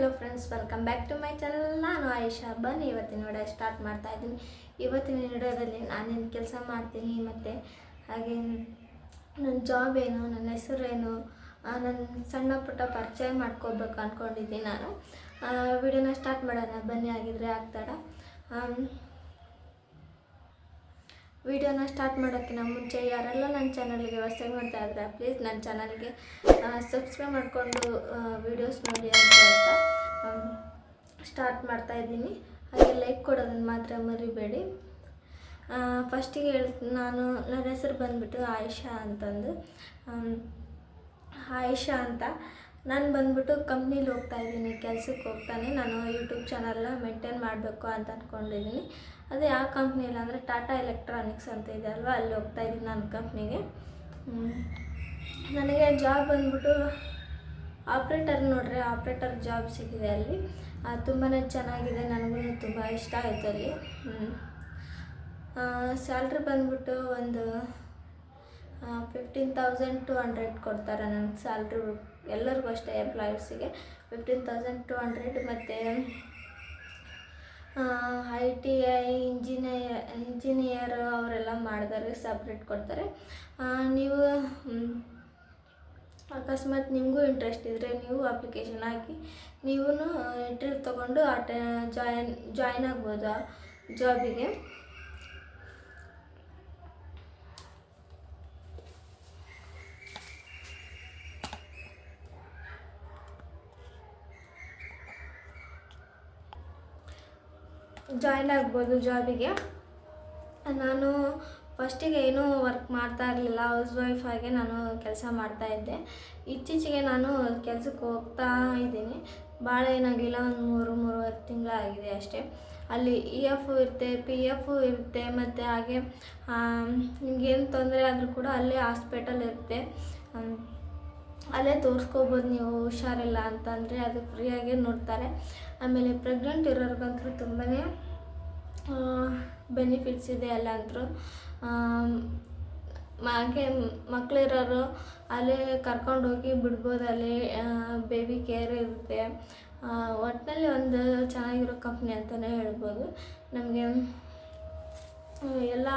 Hello friends welcome back to my channel ನಾನು ಆಯುಷಾ ಬನ್ನಿ. ಇವತ್ತಿನ ವಿಡಿಯೋ ಸ್ಟಾರ್ಟ್ ಮಾಡ್ತಾ ಇದ್ದೀನಿ. ಇವತ್ತಿನ ವಿಡಿಯೋದಲ್ಲಿ ನಾನೇನು ಕೆಲಸ ಮಾಡ್ತೀನಿ ಮತ್ತು ಹಾಗೆ ನನ್ನ ಜಾಬ್ ಏನು, ನನ್ನ ಹೆಸರೇನು ನನ್ನ ಸಣ್ಣ ಪುಟ್ಟ ಪರಿಚಯ ಮಾಡ್ಕೋಬೇಕು ಅಂದ್ಕೊಂಡಿದ್ದೀನಿ ನಾನು. ವಿಡಿಯೋನ ಸ್ಟಾರ್ಟ್ ಮಾಡೋಣ. ಬನ್ನಿ ಆಗಿದ್ರೆ ಆಗ್ತಾಡ ವಿಡಿಯೋನ ಸ್ಟಾರ್ಟ್ ಮಾಡೋಕ್ಕಿಂತ ಮುಂಚೆ ಯಾರೆಲ್ಲ ನನ್ನ ಚಾನಲ್ಗೆ ವ್ಯವಸ್ಥೆ ಮಾಡ್ತಾ ಇದ್ರೆ ಪ್ಲೀಸ್ ನನ್ನ ಚಾನಲ್ಗೆ ಸಬ್ಸ್ಕ್ರೈಬ್ ಮಾಡಿಕೊಂಡು ವೀಡಿಯೋಸ್ ನೋಡಿ ಅಂತ ಸ್ಟಾರ್ಟ್ ಮಾಡ್ತಾ ಇದ್ದೀನಿ. ಹಾಗೆ ಲೈಕ್ ಕೊಡೋದನ್ನು ಮಾತ್ರ ಮರಿಬೇಡಿ. ಫಸ್ಟಿಗೆ ಹೇಳಿ, ನಾನು ನನ್ನ ಹೆಸರು ಬಂದುಬಿಟ್ಟು ಆಯಿಷಾ ಅಂತಂದು. ಆಯಿಷಾ ಅಂತ. ನಾನು ಬಂದ್ಬಿಟ್ಟು ಕಂಪ್ನೀಲಿ ಹೋಗ್ತಾ ಇದ್ದೀನಿ, ಕೆಲ್ಸಕ್ಕೆ ಹೋಗ್ತಾನೆ. ನಾನು ಯೂಟ್ಯೂಬ್ ಚಾನಲ್ನ ಮೇಂಟೈನ್ ಮಾಡಬೇಕು ಅಂತ ಅಂದ್ಕೊಂಡಿದ್ದೀನಿ ಅದು ಯಾವ ಕಂಪ್ನಿಯಲ್ಲಿ ಅಂದರೆ ಟಾಟಾ ಎಲೆಕ್ಟ್ರಾನಿಕ್ಸ್ ಅಂತ ಇದೆ ಅಲ್ವಾ? ಅಲ್ಲಿ ಹೋಗ್ತಾ ಇದ್ದೀನಿ ನನ್ನ ಕಂಪ್ನಿಗೆ ನನಗೆ ಜಾಬ್ ಬಂದ್ಬಿಟ್ಟು ಆಪ್ರೇಟರ್ ನೋಡ್ರಿ ಆಪ್ರೇಟರ್ ಜಾಬ್ ಸಿಗಿದೆ ಅಲ್ಲಿ. ತುಂಬಾ ಚೆನ್ನಾಗಿದೆ, ನನಗೂ ತುಂಬ ಇಷ್ಟ ಆಯಿತು ಅಲ್ಲಿ. ಸ್ಯಾಲ್ರಿ ಬಂದ್ಬಿಟ್ಟು ಒಂದು ಫಿಫ್ಟೀನ್ ತೌಸಂಡ್ ಟು ಹಂಡ್ರೆಡ್ ಕೊಡ್ತಾರೆ ನನಗೆ ಸ್ಯಾಲ್ರಿ ಎಲ್ಲರಿಗೂ ಅಷ್ಟೇ ಎಂಪ್ಲಾಯೀಸಿಗೆ ಫಿಫ್ಟೀನ್ ತೌಸಂಡ್ ಟು ಹಂಡ್ರೆಡ್ ಮತ್ತು I T I engineer engineer ಅವರೆಲ್ಲ ಮಾಡಿದವ್ರಿಗೆ ಸಪ್ರೇಟ್ ಕೊಡ್ತಾರೆ. ನೀವು ಅಕಸ್ಮಾತ್ ನಿಮಗೂ ಇಂಟ್ರೆಸ್ಟ್ ಇದ್ದರೆ ನೀವು ಅಪ್ಲಿಕೇಶನ್ ಹಾಕಿ ನೀವು ಇಂಟರ್ವ್ಯೂ ತೊಗೊಂಡು ಟೈ ಜಾಯಿನ್ ಜಾಯ್ನ್ ಆಗ್ಬೋದು ಜಾಬಿಗೆ ಜಾಯ್ನ್ ಆಗ್ಬೋದು ಜಾಬಿಗೆ ನಾನು ಫಸ್ಟಿಗೆ ಏನೂ ವರ್ಕ್ ಮಾಡ್ತಾ ಇರಲಿಲ್ಲ ಹೌಸ್ ವೈಫ್ ಆಗಿ ನಾನು ಕೆಲಸ ಮಾಡ್ತಾ ಇದ್ದೆ. ಇತ್ತೀಚೆಗೆ ನಾನು ಕೆಲಸಕ್ಕೆ ಹೋಗ್ತಾ ಇದ್ದೀನಿ. ಭಾಳ ಏನಾಗಿಲ್ಲ, ಒಂದು ಮೂರು, ಮೂರುವರೆ ತಿಂಗಳಾಗಿದೆ ಅಷ್ಟೇ. ಅಲ್ಲಿ ಇ ಎಫ್ ಇರುತ್ತೆ ಪಿ ಎಫ್ ಇರುತ್ತೆ, ಮತ್ತು ಹಾಗೆ ನಿಮ್ಗೇನು ತೊಂದರೆ ಆದರೂ ಕೂಡ ಅಲ್ಲೇ ಹಾಸ್ಪಿಟಲ್ ಇರುತ್ತೆ. ಅಲ್ಲೇ ತೋರಿಸ್ಕೋಬೋದು ನೀವು ಹುಷಾರಿಲ್ಲ ಅಂತಂದರೆ ಅದು ಫ್ರೀಯಾಗೇ ನೋಡ್ತಾರೆ. ಆಮೇಲೆ ಪ್ರೆಗ್ನೆಂಟ್ ಇರೋರ್ಗಂತೂ ತುಂಬಾ ಬೆನಿಫಿಟ್ಸ್ ಇದೆ ಅಲ್ಲ ಅಂದರು. ಹಾಗೆ ಮಕ್ಕಳಿರೋರು ಅಲ್ಲೇ ಕರ್ಕೊಂಡೋಗಿ ಬಿಡ್ಬೋದು, ಅಲ್ಲಿ ಬೇಬಿ ಕೇರ್ ಇರುತ್ತೆ. ಒಟ್ಟಿನಲ್ಲಿ ಒಂದು ಚೆನ್ನಾಗಿರೋ ಕಂಪ್ನಿ ಅಂತಲೇ ಹೇಳ್ಬೋದು. ನಮಗೆ ಎಲ್ಲ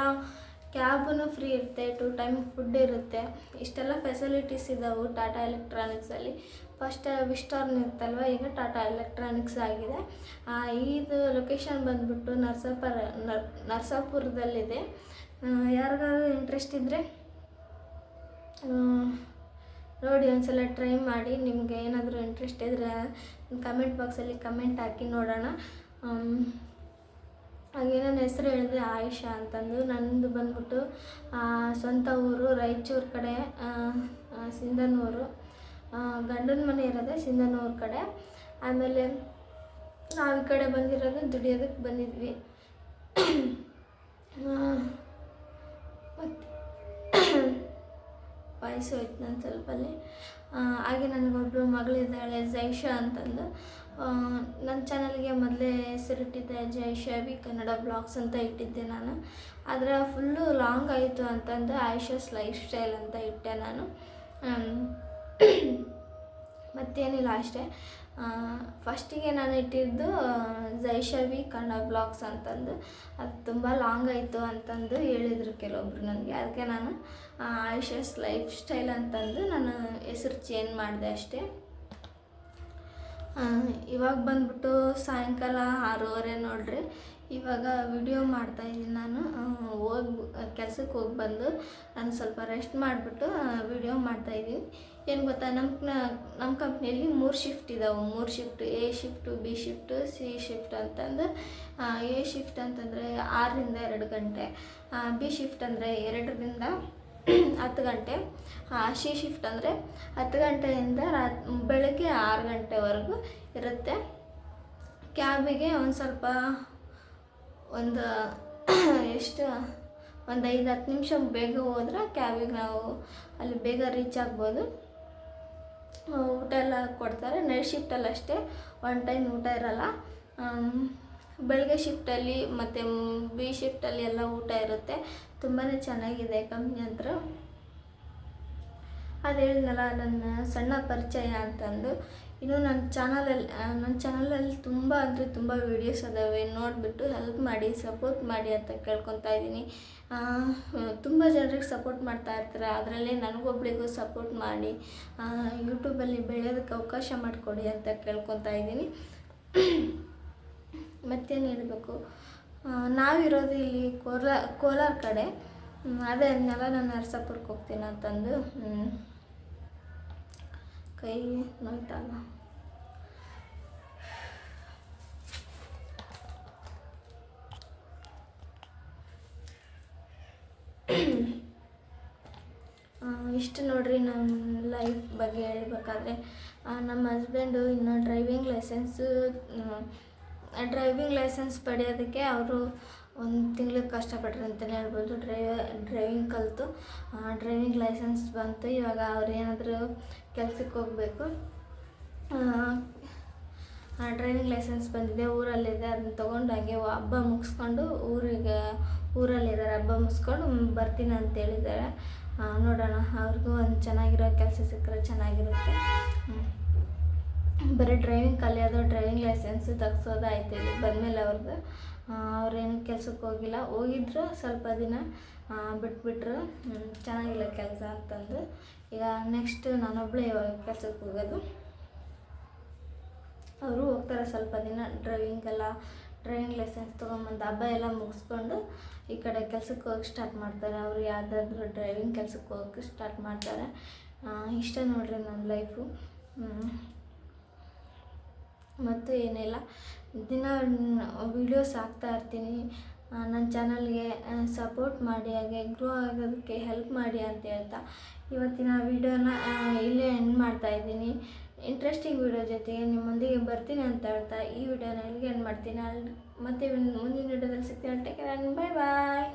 ಕ್ಯಾಬೂ ಫ್ರೀ ಇರುತ್ತೆ, ಟು ಟೈಮ್ ಫುಡ್ ಇರುತ್ತೆ. ಇಷ್ಟೆಲ್ಲ ಫೆಸಿಲಿಟೀಸ್ ಇದಾವೆ ಟಾಟಾ ಎಲೆಕ್ಟ್ರಾನಿಕ್ಸಲ್ಲಿ ಫಸ್ಟ್ ವಿಸ್ಟಾರ್ನ್ ಇತ್ತಲ್ವ ಈಗ ಟಾಟಾ ಎಲೆಕ್ಟ್ರಾನಿಕ್ಸ್ ಆಗಿದೆ. ಇದು ಲೊಕೇಶನ್ ಬಂದುಬಿಟ್ಟು ನರ್ಸಾಪುರ, ನರ್, ನರ್ಸಾಪುರದಲ್ಲಿದೆ. ಯಾರಿಗಾದ್ರೂ ಇಂಟ್ರೆಸ್ಟ್ ಇದ್ದರೆ ನೋಡಿ, ಒಂದ್ಸಲ ಟ್ರೈ ಮಾಡಿ. ನಿಮಗೆ ಏನಾದರೂ ಇಂಟ್ರೆಸ್ಟ್ ಇದ್ದರೆ ಕಮೆಂಟ್ ಬಾಕ್ಸಲ್ಲಿ ಕಮೆಂಟ್ ಹಾಕಿ ನೋಡೋಣ. ಹಾಗೆ ನನ್ನ ಹೆಸರು ಹೇಳಿದ್ರೆ ಆಯುಷಾ ಅಂತಂದು. ನಂದು ಬಂದ್ಬಿಟ್ಟು ಸ್ವಂತ ಊರು ರಾಯಚೂರು ಕಡೆ ಸಿಂಧನೂರು. ಗಂಡನ ಮನೆ ಇರೋದೇ ಸಿಂಧನೂರು ಕಡೆ. ಆಮೇಲೆ ನಾವು ಈ ಕಡೆ ಬಂದಿರೋದು ದುಡಿಯೋದಕ್ಕೆ ಬಂದಿದ್ವಿ. ಮತ್ತು ವಯಸ್ಸು ಹೋಯ್ತು ನನ್ನ ಸ್ವಲ್ಪ ಅಲ್ಲಿ ಆ, ಹಾಗೆ ನನಗೊಬ್ಬಳು ಮಗಳಿದ್ದಾಳೆ ಜೈಷಾ ಅಂತಂದು. ನನ್ನ ಚಾನಲ್ಗೆ ಮೊದಲೇ ಹೆಸರಿಟ್ಟಿದ್ದೆ ಜೈ ವಿ ಕನ್ನಡ ಬ್ಲಾಗ್ಸ್ ಅಂತ ಇಟ್ಟಿದ್ದೆ ನಾನು. ಆದರೆ ಫುಲ್ಲು ಲಾಂಗ್ ಆಯಿತು ಅಂತಂದು ಆಯುಷಸ್ ಲೈಫ್ ಸ್ಟೈಲ್ ಅಂತ ಇಟ್ಟೆ ನಾನು. ಮತ್ತೇನಿಲ್ಲ ಅಷ್ಟೇ. ಫಸ್ಟಿಗೆ ನಾನು ಇಟ್ಟಿದ್ದು ಜೈಶವಿ ಕನ್ನಡ ಬ್ಲಾಗ್ಸ್ ಅಂತಂದು. ಅದು ತುಂಬ ಲಾಂಗ್ ಆಯಿತು ಅಂತಂದು ಹೇಳಿದರು ಕೆಲವೊಬ್ರು ನನಗೆ. ಅದಕ್ಕೆ ನಾನು ಆಯುಷಸ್ ಲೈಫ್ ಸ್ಟೈಲ್ ಅಂತಂದು ನಾನು ಹೆಸರು ಚೇಂಜ್ ಮಾಡಿದೆ ಅಷ್ಟೇ. ಇವಾಗ ಬಂದ್ಬಿಟ್ಟು ಸಾಯಂಕಾಲ ಆರೂವರೆ ನೋಡ್ರಿ. ಇವಾಗ ವಿಡಿಯೋ ಮಾಡ್ತಾಯಿದ್ದೀನಿ ನಾನು. ಹೋಗಿ ಕೆಲ್ಸಕ್ಕೆ ಹೋಗಿ ಬಂದು ನಾನು ಸ್ವಲ್ಪ ರೆಸ್ಟ್ ಮಾಡಿಬಿಟ್ಟು ವಿಡಿಯೋ ಮಾಡ್ತಾಯಿದ್ದೀನಿ ಏನು ಗೊತ್ತಾ ನಮ್ಮ ನಮ್ಮ ಕಂಪ್ನಿಯಲ್ಲಿ ಮೂರು ಶಿಫ್ಟ್ ಇದಾವೆ. ಮೂರು shift A shift B shift C shift ಅಂತಂದು ಎ ಶಿಫ್ಟ್ ಅಂತಂದರೆ ಆರರಿಂದ ಎರಡು ಗಂಟೆ. ಬಿ ಶಿಫ್ಟ್ ಅಂದರೆ ಎರಡರಿಂದ ಹತ್ತು ಗಂಟೆ. ಸಿ ಶಿಫ್ಟ್ ಅಂದರೆ ಹತ್ತು ಗಂಟೆಯಿಂದ ರಾತ್, ಬೆಳಗ್ಗೆ ಆರು ಗಂಟೆವರೆಗೂ ಇರುತ್ತೆ. ಕ್ಯಾಬಿಗೆ ಒಂದು ಸ್ವಲ್ಪ ಒಂದು ಎಷ್ಟು, ಒಂದು ಐದು, ಹತ್ತು ನಿಮಿಷ ಬೇಗ ಹೋದ್ರೆ ಕ್ಯಾಬಿಗೆ ನಾವು ಅಲ್ಲಿ ಬೇಗ ರೀಚ್ ಆಗ್ಬೋದು. ಊಟ ಎಲ್ಲ ಕೊಡ್ತಾರೆ. ನೈಟ್ ಶಿಫ್ಟಲ್ಲಿ ಅಷ್ಟೇ. ಒನ್ ಟೈಮ್ ಊಟ ಇರಲ್ಲ. ಬೆಳಗ್ಗೆ ಶಿಫ್ಟಲ್ಲಿ ಮತ್ತು ಬಿ ಶಿಫ್ಟಲ್ಲಿ ಎಲ್ಲ ಊಟ ಇರುತ್ತೆ. ತುಂಬಾ ಚೆನ್ನಾಗಿದೆ ಕಂಪ್ನಿ ಹತ್ರ. ಅದು ಹೇಳಿದ್ನಲ್ಲ, ನನ್ನ ಸಣ್ಣ ಪರಿಚಯ ಅಂತಂದು. ಇನ್ನು ನನ್ನ ಚಾನಲಲ್ಲಿ ನನ್ನ ಚಾನಲಲ್ಲಿ ತುಂಬ ಅಂದರೆ ತುಂಬ ವೀಡಿಯೋಸ್ ಅದಾವೆ. ನೋಡಿಬಿಟ್ಟು ಹೆಲ್ಪ್ ಮಾಡಿ ಸಪೋರ್ಟ್ ಮಾಡಿ ಅಂತ ಕೇಳ್ಕೊತಾ ಇದ್ದೀನಿ. ತುಂಬ ಜನರಿಗೆ ಸಪೋರ್ಟ್ ಮಾಡ್ತಾ ಇರ್ತಾರೆ. ಅದರಲ್ಲೇ ನನಗೊಬ್ಬರಿಗೂ ಸಪೋರ್ಟ್ ಮಾಡಿ ಯೂಟ್ಯೂಬಲ್ಲಿ ಬೆಳೆಯೋದಕ್ಕೆ ಅವಕಾಶ ಮಾಡಿಕೊಡಿ ಅಂತ ಕೇಳ್ಕೊತಾ ಇದ್ದೀನಿ. ಮತ್ತೇನು ಹೇಳಬೇಕು? ನಾವಿರೋದು ಇಲ್ಲಿ ಕೋಲಾರ ಕೋಲಾರ ಕಡೆ. ಅದೇ ಅದನ್ನೆಲ್ಲ ನಾನು ನರಸಾಪುರಕ್ಕೆ ಹೋಗ್ತೀನಿ ಅಂತಂದು. ಕೈ ನೋಯ್ತಾಗ. ಇಷ್ಟು ನೋಡ್ರಿ ನಮ್ಮ ಲೈಫ್ ಬಗ್ಗೆ ಹೇಳ್ಬೇಕಾದ್ರೆ ನಮ್ಮ ಹಸ್ಬೆಂಡು ಇನ್ನು ಡ್ರೈವಿಂಗ್ ಲೈಸೆನ್ಸು ಡ್ರೈವಿಂಗ್ ಲೈಸೆನ್ಸ್ ಪಡೆಯೋದಕ್ಕೆ ಅವರು ಒಂದು ತಿಂಗಳು ಕಷ್ಟಪಟ್ರು ಅಂತಲೇ ಹೇಳ್ಬೋದು. ಡ್ರೈವ, ಡ್ರೈವಿಂಗ್ ಕಲಿತು ಡ್ರೈವಿಂಗ್ ಲೈಸೆನ್ಸ್ ಬಂತು. ಇವಾಗ ಅವ್ರು ಏನಾದರೂ ಕೆಲ್ಸಕ್ಕೆ ಹೋಗಬೇಕು. ಡ್ರೈವಿಂಗ್ ಲೈಸೆನ್ಸ್ ಬಂದಿದೆ, ಊರಲ್ಲಿದೆ. ಅದನ್ನ ತೊಗೊಂಡು ಹಾಗೆ ಹಬ್ಬ ಮುಗಿಸ್ಕೊಂಡು ಊರಿಗೆ, ಊರಲ್ಲಿದ್ದಾರೆ. ಹಬ್ಬ ಮುಗಿಸ್ಕೊಂಡು ಬರ್ತೀನಿ ಅಂತ ಹೇಳಿದ್ದಾರೆ. ನೋಡೋಣ. ಅವ್ರಿಗೂ ಒಂದು ಚೆನ್ನಾಗಿರೋ ಕೆಲಸ ಸಿಕ್ಕರೆ ಚೆನ್ನಾಗಿರುತ್ತೆ. ಬರೀ ಡ್ರೈವಿಂಗ್ ಕಲಿಯೋದು ಡ್ರೈವಿಂಗ್ ಲೈಸೆನ್ಸ್ ತೆಗ್ಸೋದು ಆಯ್ತು ಇಲ್ಲಿ. ಬಂದಮೇಲೆ ಅವ್ರದ್ದು ಅವ್ರೇನು ಕೆಲ್ಸಕ್ಕೆ ಹೋಗಿಲ್ಲ. ಹೋಗಿದ್ರು ಸ್ವಲ್ಪ ದಿನ ಬಿಟ್ಬಿಟ್ರು. ಚೆನ್ನಾಗಿಲ್ಲ ಕೆಲಸ ಅಂತಂದು. ಈಗ ನೆಕ್ಸ್ಟ್ ನಾನೊಬ್ಬಳೇ ಇವಾಗ ಕೆಲ್ಸಕ್ಕೆ ಹೋಗೋದು. ಅವರು ಹೋಗ್ತಾರೆ ಸ್ವಲ್ಪ ದಿನ ಡ್ರೈವಿಂಗ್ ಎಲ್ಲ ಡ್ರೈವಿಂಗ್ ಲೈಸೆನ್ಸ್ ತೊಗೊಂಬಂದು ಹಬ್ಬ ಎಲ್ಲ ಮುಗಿಸ್ಕೊಂಡು ಈ ಕಡೆ ಕೆಲ್ಸಕ್ಕೆ ಹೋಗಿ ಸ್ಟಾರ್ಟ್ ಮಾಡ್ತಾರೆ. ಅವರು ಯಾವುದಾದ್ರೂ ಡ್ರೈವಿಂಗ್ ಕೆಲ್ಸಕ್ಕೆ ಹೋಗಕ್ಕೆ ಸ್ಟಾರ್ಟ್ ಮಾಡ್ತಾರೆ. ಇಷ್ಟ ನೋಡ್ರಿ ನನ್ನ ಲೈಫು ಮತ್ತು ಏನಿಲ್ಲ. ದಿನ ವೀಡಿಯೋಸ್ ಹಾಕ್ತಾ ಇರ್ತೀನಿ. ನನ್ನ ಚಾನಲ್ಗೆ ಸಪೋರ್ಟ್ ಮಾಡಿ, ಹಾಗೆ ಗ್ರೋ ಆಗೋದಕ್ಕೆ ಹೆಲ್ಪ್ ಮಾಡಿ ಅಂತ ಹೇಳ್ತಾ. ಇವತ್ತಿನ ವೀಡಿಯೋನ ಇಲ್ಲೇ ಎಂಡ್ ಮಾಡ್ತಾ ಇದ್ದೀನಿ. ಇಂಟ್ರೆಸ್ಟಿಂಗ್ ವೀಡಿಯೋ ಜೊತೆಗೆ ನಿಮ್ಮೊಂದಿಗೆ ಬರ್ತೀನಿ ಅಂತ ಹೇಳ್ತಾ. ಈ ವಿಡಿಯೋನ ಇಲ್ಲಿಗೆ ಎಂಡ್ ಮಾಡ್ತೀನಿ. ಅಲ್ಲಿ ಮತ್ತೆ ಮುಂದಿನ ವಿಡಿಯೋದಲ್ಲಿ ಸಿಗ್ತೀನಿ. ಟೇಕ್ ಬಾಯ್ ಬಾಯ್